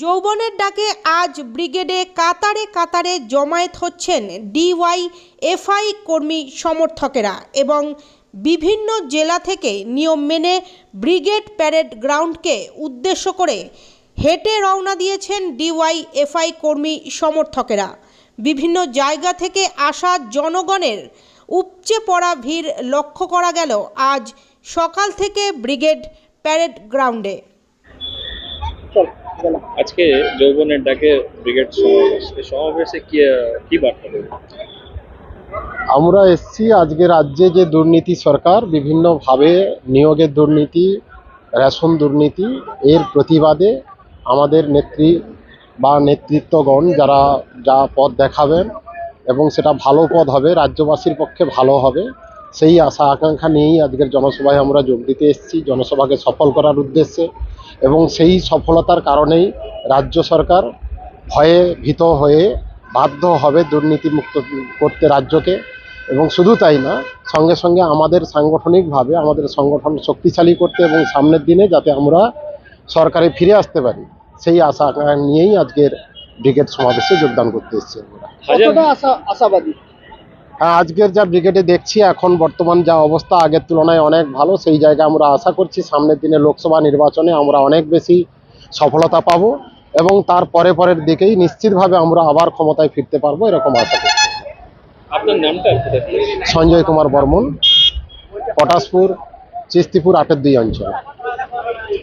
যৌবনের ডাকে আজ ব্রিগেডে কাতারে কাতারে জমায়েত হচ্ছেন ডিওয়াই এফআই কর্মী সমর্থকেরা এবং বিভিন্ন জেলা থেকে নিয়ম মেনে ব্রিগেড প্যারেড গ্রাউন্ডকে উদ্দেশ্য করে হেঁটে রওনা দিয়েছেন ডিওয়াই এফআই কর্মী সমর্থকেরা। বিভিন্ন জায়গা থেকে আসা জনগণের উপচে পড়া ভিড় লক্ষ্য করা গেল আজ সকাল থেকে ব্রিগেড প্যারেড গ্রাউন্ডে। আজকে যৌবনের ডাকে ব্রিগেড সমাবেশ। সমাবেশে কি কি বার্তা দেবে? আমরা এসছি আজকে রাজ্যে যে দুর্নীতি সরকার বিভিন্নভাবে নিয়োগের দুর্নীতি রেশন দুর্নীতি এর প্রতিবাদে আমাদের নেত্রী বা নেতৃত্বগণ যারা যা পথ দেখাবেন এবং সেটা ভালো পথ হবে রাজ্যবাসীর পক্ষে ভালো হবে সেই আশা আকাঙ্ক্ষা নিয়েই আজকের জনসভায় আমরা যোগ দিতে এসেছি। জনসভাকে সফল করার উদ্দেশ্যে এবং সেই সফলতার কারণেই রাজ্য সরকার ভয়ে ভীত হয়ে বাধ্য হবে দুর্নীতিমুক্ত করতে রাজ্যকে। এবং শুধু তাই না সঙ্গে সঙ্গে আমাদের সাংগঠনিকভাবে আমাদের সংগঠন শক্তিশালী করতে এবং সামনের দিনে যাতে আমরা সরকারে ফিরে আসতে পারি সেই আশা আকাঙ্ক্ষা নিয়েই আজকের ব্রিগেড সমাবেশে যোগদান করতে এসেছি আমরা। আশাবাদী? আজকের যা ব্রিগেডে দেখছি এখন বর্তমান যা অবস্থা আগের তুলনায় অনেক ভালো। সেই জায়গায় আমরা আশা করছি সামনের দিনে লোকসভা নির্বাচনে আমরা অনেক বেশি সফলতা পাবো এবং তার পরে পরের দিকেই নিশ্চিতভাবে আমরা আবার ক্ষমতায় ফিরতে পারব এরকম আশা করছি। আপনার নামটা সঞ্জয় কুমার বর্মন পটাশপুর চিস্তিপুর আটের দুই অঞ্চল।